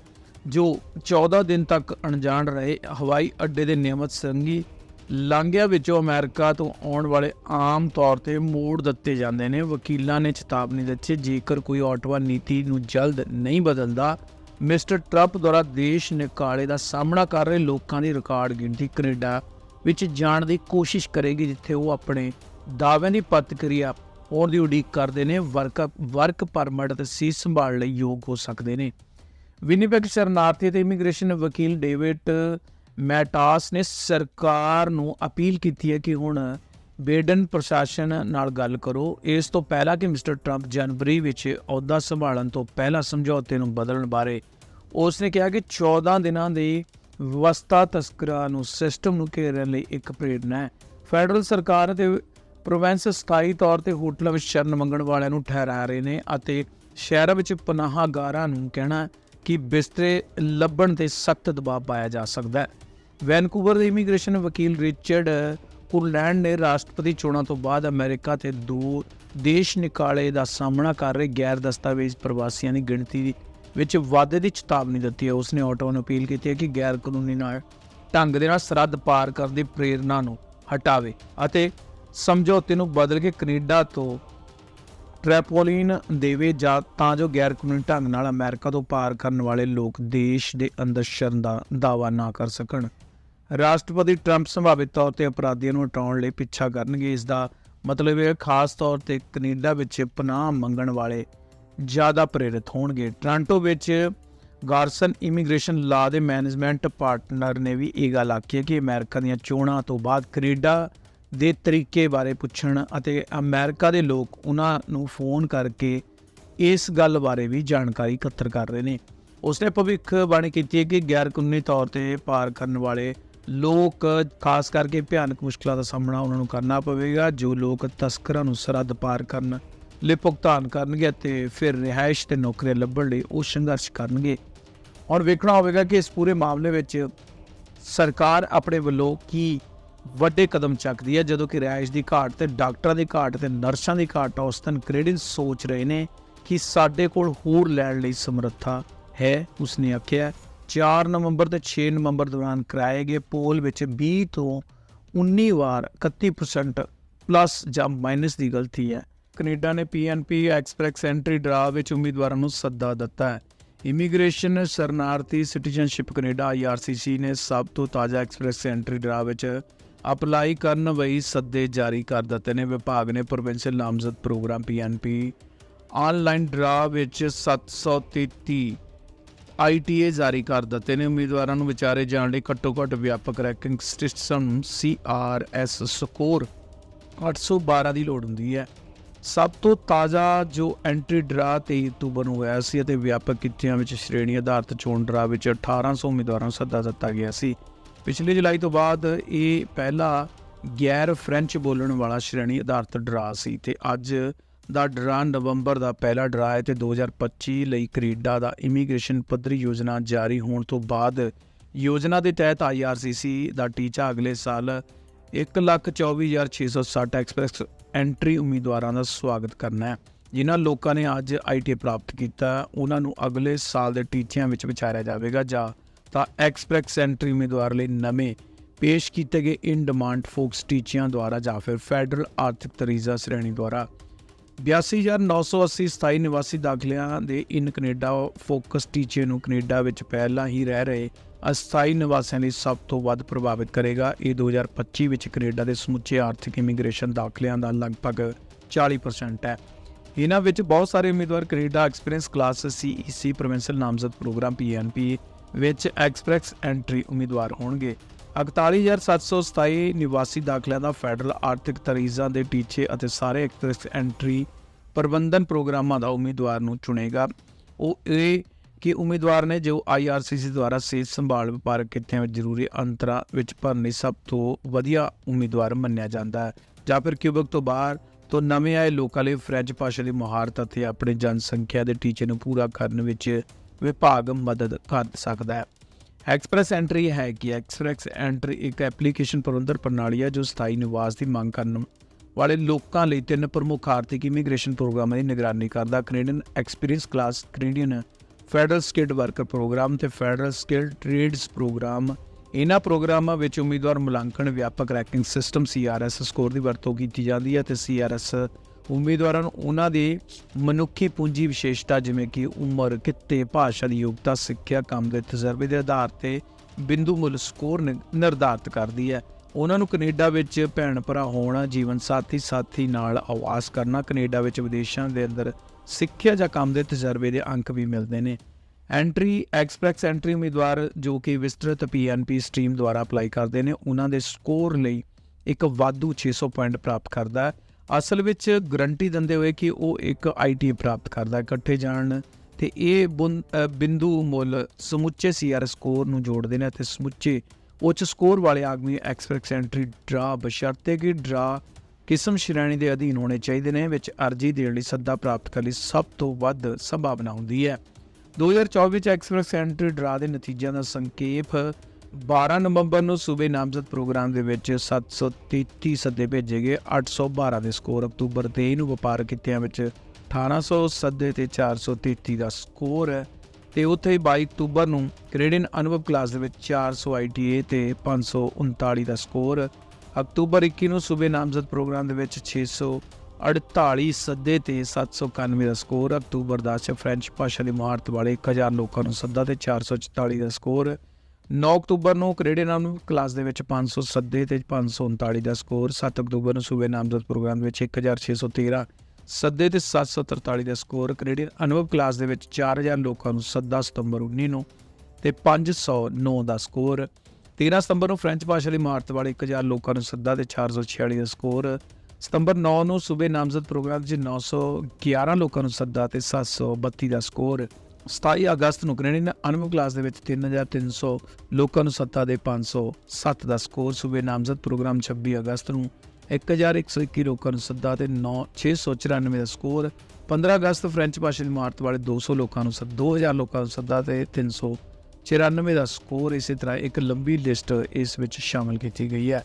ਜੋ 14 ਦਿਨ ਤੱਕ ਅਣਜਾਣ ਰਹੇ, ਹਵਾਈ ਅੱਡੇ ਦੇ ਨਿਯਮਤ ਸੰਗੀ ਲਾਂਘਿਆਂ ਵਿੱਚੋਂ ਅਮਰੀਕਾ ਤੋਂ ਆਉਣ ਵਾਲੇ ਆਮ ਤੌਰ ਤੇ ਮੋੜ ਦਿੱਤੇ ਜਾਂਦੇ ਨੇ। ਵਕੀਲਾਂ ਨੇ ਚੇਤਾਵਨੀ ਦਿੱਤੀ, ਜੇਕਰ ਕੋਈ ਆਟਵਾ ਨੀਤੀ ਨੂੰ ਜਲਦ ਨਹੀਂ ਬਦਲਦਾ ਮਿਸਟਰ ਟਰੰਪ ਦੁਆਰਾ ਦੇਸ਼ ਨਿਕਾਲੇ ਦਾ ਸਾਹਮਣਾ ਕਰ ਰਹੇ ਲੋਕਾਂ ਦੀ ਰਿਕਾਰਡ ਗਿਣਤੀ ਕੈਨੇਡਾ ਵਿੱਚ ਜਾਣ ਦੀ ਕੋਸ਼ਿਸ਼ ਕਰੇਗੀ, ਜਿੱਥੇ ਉਹ ਆਪਣੇ ਦਾਅਵਿਆਂ ਦੀ ਪ੍ਰਤੀਕਿਰਿਆ ਹੋਣ ਦੀ ਉਡੀਕ ਕਰਦੇ ਨੇ। ਵਰਕ ਵਰਕ ਪਰਮਿਟ ਤੇ ਸੀਸ ਸੰਭਾਲ ਲਈ ਯੋਗ ਹੋ ਸਕਦੇ ਨੇ। ਵਿਨੀਪੈਗ ਸ਼ਰਨਾਰਥੀ ਤੇ ਇਮੀਗ੍ਰੇਸ਼ਨ ਵਕੀਲ ਡੇਵਿਡ ਮੈਟਾਸ ਨੇ ਸਰਕਾਰ ਨੂੰ ਅਪੀਲ ਕੀਤੀ ਹੈ ਕਿ ਹੁਣ ਬੇਡਨ ਪ੍ਰਸ਼ਾਸਨ ਨਾਲ ਗੱਲ ਕਰੋ। ਇਸ ਤੋਂ ਪਹਿਲਾਂ ਕਿ ਮਿਸਟਰ ਟਰੰਪ ਜਨਵਰੀ ਵਿੱਚ ਅਹੁਦਾ ਸੰਭਾਲਣ ਤੋਂ ਪਹਿਲਾਂ ਸਮਝੌਤੇ ਨੂੰ ਬਦਲਣ ਬਾਰੇ ਉਸ ਨੇ ਕਿਹਾ ਕਿ 14 ਦਿਨਾਂ ਦੀ ਵਿਵਸਥਾ ਤਸਕਰਾਂ ਨੂੰ ਸਿਸਟਮ ਨੂੰ ਘੇਰਨ ਲਈ ਇੱਕ ਪ੍ਰੇਰਣਾ ਹੈ। ਫੈਡਰਲ ਸਰਕਾਰ ਅਤੇ ਪ੍ਰੋਵਿੰਸ ਸਥਾਈ ਤੌਰ ਤੇ ਹੋਟਲਾਂ ਵਿੱਚ ਸ਼ਰਨ ਮੰਗਣ ਵਾਲਿਆਂ ਨੂੰ ਠਹਿਰਾ ਰਹੇ ਨੇ ਅਤੇ ਸ਼ਹਿਰਾਂ ਵਿੱਚ ਪਨਾਹਗਾਰਾਂ ਨੂੰ ਕਹਿਣਾ ਕਿ ਬਿਸਤਰੇ ਲੱਭਣ ਤੇ ਸਖਤ ਦਬਾਅ ਪਾਇਆ ਜਾ ਸਕਦਾ ਹੈ। ਵੈਨਕੂਵਰ ਦੇ ਇਮੀਗ੍ਰੇਸ਼ਨ ਵਕੀਲ ਰਿਚਰਡ ਕੁਰਲੈਂਡ ਨੇ ਰਾਸ਼ਟਰਪਤੀ ਚੋਣਾਂ ਤੋਂ ਬਾਅਦ ਅਮਰੀਕਾ ਤੇ ਦੋ ਦੇਸ਼ ਨਿਕਾਲੇ ਦਾ ਸਾਹਮਣਾ ਕਰ ਰਹੇ ਗੈਰ ਦਸਤਾਵੇਜ਼ ਪ੍ਰਵਾਸੀਆਂ ਦੀ ਗਿਣਤੀ ਵਿੱਚ ਵਾਧੇ ਦੀ ਚੇਤਾਵਨੀ ਦਿੱਤੀ ਹੈ। ਉਸਨੇ ਆਟੋ ਨੂੰ ਅਪੀਲ ਕੀਤੀ ਹੈ ਕਿ ਗੈਰ ਕਾਨੂੰਨੀ ਨਾਲ ਢੰਗ ਦੇ ਨਾਲ ਸਰਹੱਦ ਪਾਰ ਕਰਨ ਦੀ ਪ੍ਰੇਰਣਾ ਨੂੰ ਹਟਾਵੇ ਅਤੇ ਸਮਝੌਤੇ ਨੂੰ ਬਦਲ ਕੇ ਕੈਨੇਡਾ ਤੋਂ ਟ੍ਰੈਪੋਲਿਨ ਦੇਵੇ ਜਾਂ ਤਾਂ ਜੋ ਗੈਰ ਕਾਨੂੰਨੀ ਢੰਗ ਨਾਲ ਅਮਰੀਕਾ ਤੋਂ ਪਾਰ ਕਰਨ ਵਾਲੇ ਲੋਕ ਦੇਸ਼ ਦੇ ਅੰਦਰ ਸ਼ਰਨ ਦਾ ਦਾਵਾ ਨਾ ਕਰ ਸਕਣ। ਰਾਸ਼ਟਰਪਤੀ ਟਰੰਪ ਸੰਭਾਵਿਤ ਤੌਰ ਤੇ ਅਪਰਾਧੀਆਂ ਨੂੰ ਹਟਾਉਣ ਲਈ ਪਿੱਛਾ ਕਰਨਗੇ। ਇਸ ਦਾ ਮਤਲਬ ਇਹ ਖਾਸ ਤੌਰ ਤੇ ਕੈਨੇਡਾ ਵਿੱਚ ਪਨਾਹ ਮੰਗਣ ਵਾਲੇ ਜ਼ਿਆਦਾ ਪ੍ਰੇਰਿਤ ਹੋਣਗੇ। ਟ੍ਰਾਂਟੋ ਵਿੱਚ ਗਾਰਸਨ ਇਮੀਗ੍ਰੇਸ਼ਨ ਲਾ ਦੇ ਮੈਨੇਜਮੈਂਟ ਪਾਰਟਨਰ ਨੇ ਵੀ ਇਹ ਗੱਲ ਆਖੀ ਹੈ ਕਿ ਅਮਰੀਕਾ ਦੀਆਂ ਚੋਣਾਂ ਤੋਂ ਬਾਅਦ ਕੈਨੇਡਾ ਦੇ ਤਰੀਕੇ ਬਾਰੇ ਪੁੱਛਣ ਅਤੇ ਅਮਰੀਕਾ ਦੇ ਲੋਕ ਉਹਨਾਂ ਨੂੰ ਫੋਨ ਕਰਕੇ ਇਸ ਗੱਲ ਬਾਰੇ ਵੀ ਜਾਣਕਾਰੀ ਇਕੱਤਰ ਕਰ ਰਹੇ ਨੇ। ਉਸਨੇ ਭਵਿੱਖ ਬਾਣੀ ਕੀਤੀ ਹੈ ਕਿ ਗੈਰ ਕਾਨੂੰਨੀ ਤੌਰ ਤੇ ਪਾਰ ਕਰਨ ਵਾਲੇ ਲੋਕ, ਖਾਸ ਕਰਕੇ ਭਿਆਨਕ ਮੁਸ਼ਕਲਾਂ ਦਾ ਸਾਹਮਣਾ ਉਹਨਾਂ ਨੂੰ ਕਰਨਾ ਪਵੇਗਾ। ਜੋ ਲੋਕ ਤਸਕਰਾਂ ਨੂੰ ਸਰਹੱਦ ਪਾਰ ਕਰਨ ਲਈ ਭੁਗਤਾਨ ਕਰਨਗੇ ਅਤੇ ਫਿਰ ਰਿਹਾਇਸ਼ ਤੇ ਨੌਕਰੀਆਂ ਲੱਭਣ ਲਈ ਉਹ ਸੰਘਰਸ਼ ਕਰਨਗੇ। ਹੁਣ ਵੇਖਣਾ ਹੋਵੇਗਾ ਕਿ ਇਸ ਪੂਰੇ ਮਾਮਲੇ ਵਿੱਚ ਸਰਕਾਰ ਆਪਣੇ ਵੱਲੋਂ ਕੀ ਵੱਡੇ ਕਦਮ ਚੱਕਦੀ ਹੈ, ਜਦੋਂ ਕਿ ਰਿਹਾਇਸ਼ ਦੀ ਘਾਟ ਤੇ ਡਾਕਟਰਾਂ ਦੀ ਘਾਟ ਤੇ ਨਰਸਾਂ ਦੀ ਘਾਟ, ਔਸਤਨ ਕੈਨੇਡੀਅਨ ਸੋਚ ਰਹੇ ਨੇ ਕਿ ਸਾਡੇ ਕੋਲ ਹੋਰ ਲੈਣ ਲਈ ਸਮਰੱਥਾ ਹੈ, ਉਸਨੇ ਆਖਿਆ। 4 ਨਵੰਬਰ ਤੇ 6 ਨਵੰਬਰ ਦੌਰਾਨ ਕਰਾਏ ਗਏ ਪੋਲ ਵਿੱਚ 20 ਤੋਂ 19 ਵਾਰ 31% ਪਲੱਸ ਜਾਂ ਮਾਈਨਸ ਦੀ ਗਲਤੀ ਹੈ। ਕੈਨੇਡਾ ਨੇ ਪੀਐਨਪੀ ਐਕਸਪ੍ਰੈਸ ਐਂਟਰੀ ਡਰਾ ਵਿੱਚ ਉਮੀਦਵਾਰਾਂ ਨੂੰ ਸੱਦਾ ਦਿੱਤਾ ਹੈ। ਇਮੀਗ੍ਰੇਸ਼ਨ ਸ਼ਰਨਾਰਥੀ ਸਿਟੀਜ਼ਨਸ਼ਿਪ ਕੈਨੇਡਾ ਆਈਆਰਸੀਸੀ ਨੇ ਸਭ ਤੋਂ ਤਾਜ਼ਾ ਐਕਸਪ੍ਰੈਸ ਐਂਟਰੀ ਡਰਾ ਵਿੱਚ ਅਪਲਾਈ ਕਰਨ ਲਈ ਸੱਦੇ ਜਾਰੀ ਕਰ ਦਿੱਤੇ ਨੇ। ਵਿਭਾਗ ਨੇ ਪ੍ਰੋਵਿੰਸ਼ੀਅਲ ਨਾਮਜ਼ਦ ਪ੍ਰੋਗਰਾਮ ਪੀਐਨਪੀ ਆਨਲਾਈਨ ਡਰਾ ਵਿੱਚ 733 ਆਈਟੀਏ ਜਾਰੀ ਕਰ ਦਿੱਤੇ ਨੇ। ਉਮੀਦਵਾਰਾਂ ਨੂੰ ਵਿਚਾਰੇ ਜਾਣ ਲਈ ਘੱਟੋ ਘੱਟ ਵਿਆਪਕ ਰੈਂਕਿੰਗ ਸਿਸਟਮ ਸੀਆਰਐਸ ਸਕੋਰ 812 ਦੀ ਲੋੜ ਹੁੰਦੀ ਹੈ। ਸਭ ਤੋਂ ਤਾਜ਼ਾ ਜੋ ਐਂਟਰੀ ਡਰਾ 23 ਅਕਤੂਬਰ ਨੂੰ ਹੋਇਆ ਸੀ ਅਤੇ ਵਿਆਪਕ ਕਿੱਤਿਆਂ ਵਿੱਚ ਸ਼੍ਰੇਣੀ ਆਧਾਰਿਤ ਚੋਣ ਡਰਾ ਵਿੱਚ 1800 ਉਮੀਦਵਾਰਾਂ ਨੂੰ ਸੱਦਾ ਦਿੱਤਾ ਗਿਆ ਸੀ। ਪਿਛਲੇ ਜੁਲਾਈ ਤੋਂ ਬਾਅਦ ਇਹ ਪਹਿਲਾ ਗੈਰ ਫ੍ਰੈਂਚ ਬੋਲਣ ਵਾਲਾ ਸ਼੍ਰੇਣੀ ਆਧਾਰਿਤ ਡਰਾ ਸੀ ਤੇ ਅੱਜ ਦਾ ਡਰਾ ਨਵੰਬਰ ਦਾ ਪਹਿਲਾ ਡਰਾ ਹੈ ਤੇ 2025 ਲਈ ਕੈਨੇਡਾ ਦਾ ਇਮੀਗ੍ਰੇਸ਼ਨ ਪੱਧਰੀ ਯੋਜਨਾ ਜਾਰੀ ਹੋਣ ਤੋਂ ਬਾਅਦ ਯੋਜਨਾ ਦੇ ਤਹਿਤ ਆਈਆਰਸੀਸੀ ਦਾ ਟੀਚਾ ਅਗਲੇ ਸਾਲ 124660 ਐਕਸਪ੍ਰੈਸ ਐਂਟਰੀ ਉਮੀਦਵਾਰਾਂ ਦਾ ਸਵਾਗਤ ਕਰਨਾ ਹੈ। ਜਿਨ੍ਹਾਂ ਲੋਕਾਂ ਨੇ ਅੱਜ ਆਈਟੀ ਪ੍ਰਾਪਤ ਕੀਤਾ ਉਹਨਾਂ ਨੂੰ ਅਗਲੇ ਸਾਲ ਦੇ ਟੀਚਿਆਂ ਵਿੱਚ ਵਿਚਾਰਿਆ ਜਾਵੇਗਾ, ਜਾਂ ਤਾਂ ਐਕਸਪ੍ਰੈਸ ਐਂਟਰੀ ਉਮੀਦਵਾਰ ਲਈ ਨਵੇਂ ਪੇਸ਼ ਕੀਤੇ ਗਏ ਇਨ ਡਿਮਾਂਡ ਫੋਕਸ ਟੀਚਿਆਂ ਦੁਆਰਾ ਜਾਂ ਫਿਰ ਫੈਡਰਲ ਆਰਥਿਕ ਤਰੀਜ਼ਾ ਸ਼੍ਰੇਣੀ ਦੁਆਰਾ 82980 ਸਥਾਈ ਨਿਵਾਸੀ ਦਾਖਲਿਆਂ ਦੇ ਇਨ ਕੈਨੇਡਾ ਫੋਕਸ ਟੀਚੇ ਨੂੰ ਕੈਨੇਡਾ ਵਿੱਚ ਪਹਿਲਾਂ ਹੀ ਰਹਿ ਰਹੇ ਅਸਥਾਈ ਨਿਵਾਸੀਆਂ ਲਈ ਸਭ ਤੋਂ ਵੱਧ ਪ੍ਰਭਾਵਿਤ ਕਰੇਗਾ ਇਹ 2025 ਵਿੱਚ ਕੈਨੇਡਾ ਦੇ ਸਮੁੱਚੇ ਆਰਥਿਕ ਇਮੀਗ੍ਰੇਸ਼ਨ ਦਾਖਲਿਆਂ ਦਾ ਲਗਭਗ 40% ਹੈ ਇਹਨਾਂ ਵਿੱਚ ਬਹੁਤ ਸਾਰੇ ਉਮੀਦਵਾਰ Canada experience class CEC provincial ਨਾਮਜ਼ਦ ਪ੍ਰੋਗਰਾਮ ਪੀਐਨਪੀ ਵਿੱਚ ਐਕਸਪ੍ਰੈਸ ਐਂਟਰੀ ਉਮੀਦਵਾਰ ਹੋਣਗੇ 41727 ਨਿਵਾਸੀ ਦਾਖਲਿਆਂ ਦਾ ਫੈਡਰਲ ਆਰਥਿਕ ਤਰੀਜ਼ਾਂ ਦੇ ਟੀਚੇ ਅਤੇ ਸਾਰੇ ਐਕਸਪ੍ਰੈਸ ਐਂਟਰੀ ਪ੍ਰਬੰਧਨ ਪ੍ਰੋਗਰਾਮਾਂ ਦਾ ਉਮੀਦਵਾਰ ਨੂੰ ਚੁਣੇਗਾ। ਉਹ ਇਹ ਕਿ ਉਮੀਦਵਾਰ ਨੇ ਜੋ ਆਈਆਰਸੀਸੀ ਦੁਆਰਾ ਸਿਹਤ ਸੰਭਾਲ ਵਪਾਰਕ ਕਿੱਤਿਆਂ ਵਿੱਚ ਜ਼ਰੂਰੀ ਅੰਤਰਾਂ ਵਿੱਚ ਭਰਨ ਲਈ ਸਭ ਤੋਂ ਵਧੀਆ ਉਮੀਦਵਾਰ ਮੰਨਿਆ ਜਾਂਦਾ ਹੈ। ਜਾਂ ਫਿਰ ਕਿਊਬਕ ਤੋਂ ਬਾਹਰ ਤੋਂ ਨਵੇਂ ਆਏ ਲੋਕਾਂ ਲਈ ਫ੍ਰੈਂਚ ਭਾਸ਼ਾ ਦੀ ਮਹਾਰਤ ਅਤੇ ਆਪਣੇ ਜਨਸੰਖਿਆ ਦੇ ਟੀਚੇ ਨੂੰ ਪੂਰਾ ਕਰਨ ਵਿੱਚ ਵਿਭਾਗ ਮਦਦ ਕਰ ਸਕਦਾ ਹੈ। ਐਕਸਪ੍ਰੈਸ ਐਂਟਰੀ ਹੈ। ਕਿ ਐਕਸਪ੍ਰੈਸ ਐਂਟਰੀ ਇੱਕ ਐਪਲੀਕੇਸ਼ਨ ਪ੍ਰਬੰਧਨ ਪ੍ਰਣਾਲੀ ਹੈ ਜੋ ਸਥਾਈ ਨਿਵਾਸ ਦੀ ਮੰਗ ਕਰਨ ਵਾਲੇ ਲੋਕਾਂ ਲਈ ਤਿੰਨ ਪ੍ਰਮੁੱਖ ਆਰਥਿਕ ਇਮੀਗ੍ਰੇਸ਼ਨ ਪ੍ਰੋਗਰਾਮਾਂ ਦੀ ਨਿਗਰਾਨੀ ਕਰਦਾ Canadian experience class Canadian federal skilled worker program ਤੇ ਫੈਡਰਲ ਸਕਿਲਡ ਟ੍ਰੇਡਸ ਪ੍ਰੋਗਰਾਮ ਇਹਨਾਂ ਪ੍ਰੋਗਰਾਮਾਂ ਵਿੱਚ ਉਮੀਦਵਾਰ ਮੁਲਾਂਕਣ, ਵਿਆਪਕ ਰੈਂਕਿੰਗ ਸਿਸਟਮ ਸੀਆਰਐਸ ਸਕੋਰ ਦੀ ਵਰਤੋਂ ਕੀਤੀ ਜਾਂਦੀ ਹੈ ਤੇ ਸੀਆਰਐਸ ਉਮੀਦਵਾਰਾਂ ਨੂੰ ਉਹਨਾਂ ਦੇ ਮਨੁੱਖੀ ਪੂੰਜੀ ਵਿਸ਼ੇਸ਼ਤਾ ਜਿਵੇਂ ਕਿ ਉਮਰ, ਕਿੱਤੇ, ਭਾਸ਼ਾ ਦੀ ਯੋਗਤਾ, ਸਿੱਖਿਆ, ਕੰਮ ਦੇ ਤਜਰਬੇ ਦੇ ਆਧਾਰ ਤੇ ਬਿੰਦੂ ਮੁੱਲ ਸਕੋਰ ਨਿ- ਨਿਰਧਾਰਤ ਕਰਦੀ ਹੈ। ਉਹਨਾਂ ਨੂੰ ਕੈਨੇਡਾ ਵਿੱਚ ਭੈਣ ਭਰਾ ਹੋਣਾ, ਜੀਵਨ ਸਾਥੀ ਸਾਥੀ ਨਾਲ ਆਵਾਸ ਕਰਨਾ, ਕੈਨੇਡਾ ਵਿੱਚ ਵਿਦੇਸ਼ਾਂ ਦੇ ਅੰਦਰ ਸਿੱਖਿਆ ਜਾਂ ਕੰਮ ਦੇ ਤਜਰਬੇ ਦੇ ਅੰਕ ਵੀ ਮਿਲਦੇ ਨੇ। ਐਂਟਰੀ, ਐਕਸਪ੍ਰੈਸ ਐਂਟਰੀ ਉਮੀਦਵਾਰ ਜੋ ਕਿ ਵਿਸਤ੍ਰਿਤ ਪੀਐਨਪੀ ਸਟ੍ਰੀਮ ਦੁਆਰਾ ਅਪਲਾਈ ਕਰਦੇ ਨੇ, ਉਹਨਾਂ ਦੇ ਸਕੋਰ ਲਈ ਇੱਕ ਵਾਧੂ 600 ਪੁਆਇੰਟ ਪ੍ਰਾਪਤ ਕਰਦਾ ਹੈ। ਅਸਲ ਵਿੱਚ ਗਰੰਟੀ ਦਿੰਦੇ ਹੋਏ ਕਿ ਉਹ ਇੱਕ ਆਈਟੀ ਪ੍ਰਾਪਤ ਕਰਦਾ ਇਕੱਠੇ ਜਾਣ ਤੇ ਇਹ ਬੁੰ- ਬਿੰਦੂ ਮੁੱਲ ਸਮੁੱਚੇ ਸੀਆਰ ਸਕੋਰ ਨੂੰ ਜੋੜਦੇ ਨੇ ਅਤੇ ਸਮੁੱਚੇ ਉੱਚ ਸਕੋਰ ਵਾਲੇ ਆਦਮੀ ਐਕਸਪ੍ਰੈਸ ਐਂਟਰੀ ਡਰਾ ਬਸ਼ਰਤੇ ਕਿ ਡਰਾ ਕਿਸਮ ਸ਼੍ਰੇਣੀ ਦੇ ਅਧੀਨ ਹੋਣੇ ਚਾਹੀਦੇ ਨੇ, ਵਿੱਚ ਅਰਜੀ ਦੇਣ ਲਈ ਸੱਦਾ ਪ੍ਰਾਪਤ ਕਰਨ ਲਈ ਸਭ ਤੋਂ ਵੱਧ ਸੰਭਾਵਨਾ ਹੁੰਦੀ ਹੈ। 2024 ਵਿੱਚ ਐਕਸਪ੍ਰੈਸ ਐਂਟਰੀ ਡਰਾ ਦੇ ਨਤੀਜਿਆਂ ਦਾ ਸੰਖੇਪ 12 ਨਵੰਬਰ ਨੂੰ ਸੂਬੇ ਨਾਮਜ਼ਦ ਪ੍ਰੋਗਰਾਮ ਦੇ ਵਿੱਚ 733 ਸੱਦੇ ਭੇਜੇ ਗਏ 812 ਦੇ ਸਕੋਰ ਅਕਤੂਬਰ 23 ਨੂੰ ਵਪਾਰਕ ਕਿੱਤਿਆਂ ਵਿੱਚ 1800 ਸੱਦੇ ਤੇ 433 ਦਾ ਸਕੋਰ ਹੈ ਤੇ ਉੱਥੇ ਹੀ 22 ਅਕਤੂਬਰ ਨੂੰ ਕੈਨੇਡੀਅਨ ਅਨੁਭਵ ਕਲਾਸ ਦੇ ਵਿੱਚ 400 ਆਈਟੀਏ ਤੇ 539 ਦਾ ਸਕੋਰ, ਅਕਤੂਬਰ 21 ਨੂੰ ਸੂਬੇ ਨਾਮਜ਼ਦ ਪ੍ਰੋਗਰਾਮ ਦੇ ਵਿੱਚ 648 ਸੱਦੇ ਤੇ 791 ਦਾ ਸਕੋਰ, ਅਕਤੂਬਰ 10 ਚ ਫ੍ਰੈਂਚ ਭਾਸ਼ਾ ਦੀ ਮਹਾਰਤ ਵਾਲੇ 1000 ਲੋਕਾਂ ਨੂੰ ਸੱਦਾ ਤੇ 444 ਦਾ ਸਕੋਰ 9 ਅਕਤੂਬਰ ਨੂੰ ਕੈਨੇਡੀਅਨ ਅਨੁਭਵ ਕਲਾਸ ਦੇ ਵਿੱਚ 500 ਸੱਦੇ ਤੇ 539 ਦਾ ਸਕੋਰ 7 ਅਕਤੂਬਰ ਨੂੰ ਸੂਬੇ ਨਾਮਜ਼ਦ ਪ੍ਰੋਗਰਾਮ ਦੇ ਵਿੱਚ 1613 ਸੱਦੇ ਤੇ 743 ਦਾ ਸਕੋਰ ਕੈਨੇਡੀਅਨ ਅਨੁਭਵ ਕਲਾਸ ਦੇ ਵਿੱਚ 4000 ਲੋਕਾਂ ਨੂੰ ਸੱਦਾ ਸਤੰਬਰ 19 ਨੂੰ ਤੇ 509 ਦਾ ਸਕੋਰ 13 ਸਤੰਬਰ ਨੂੰ ਫ੍ਰੈਂਚ ਭਾਸ਼ਾ ਦੀ ਇਮਾਰਤ ਵਾਲੇ 1000 ਲੋਕਾਂ ਨੂੰ ਸੱਦਾ ਤੇ 446 ਦਾ ਸਕੋਰ, ਸਤੰਬਰ 9 ਨੂੰ ਸੂਬੇ ਨਾਮਜ਼ਦ ਪ੍ਰੋਗਰਾਮ 'ਚ 911 ਲੋਕਾਂ ਨੂੰ ਸੱਦਾ ਤੇ 732 ਦਾ ਸਕੋਰ 27 ਅਗਸਤ ਨੂੰ ਕੈਨੇਡੀਅਨ ਅਨੁਭਵ ਕਲਾਸ ਦੇ ਵਿੱਚ 3300 ਲੋਕਾਂ ਨੂੰ ਸੱਤਾ ਦੇ 507 ਦਾ ਸਕੋਰ, ਸੂਬੇ ਨਾਮਜ਼ਦ ਪ੍ਰੋਗਰਾਮ 26 ਅਗਸਤ ਨੂੰ 1121 ਲੋਕਾਂ ਨੂੰ ਸੱਦਾ ਤੇ 9694 ਦਾ ਸਕੋਰ 15 ਅਗਸਤ ਫ੍ਰੈਂਚ ਭਾਸ਼ਾ ਦੀ ਇਮਾਰਤ ਵਾਲੇ 200 ਲੋਕਾਂ ਨੂੰ ਸੱਦਾ 2000 ਲੋਕਾਂ ਨੂੰ ਸੱਦਾ ਤੇ 394 ਦਾ ਸਕੋਰ, ਇਸੇ ਤਰ੍ਹਾਂ ਇੱਕ ਲੰਬੀ ਲਿਸਟ ਇਸ ਵਿੱਚ ਸ਼ਾਮਲ ਕੀਤੀ ਗਈ ਹੈ।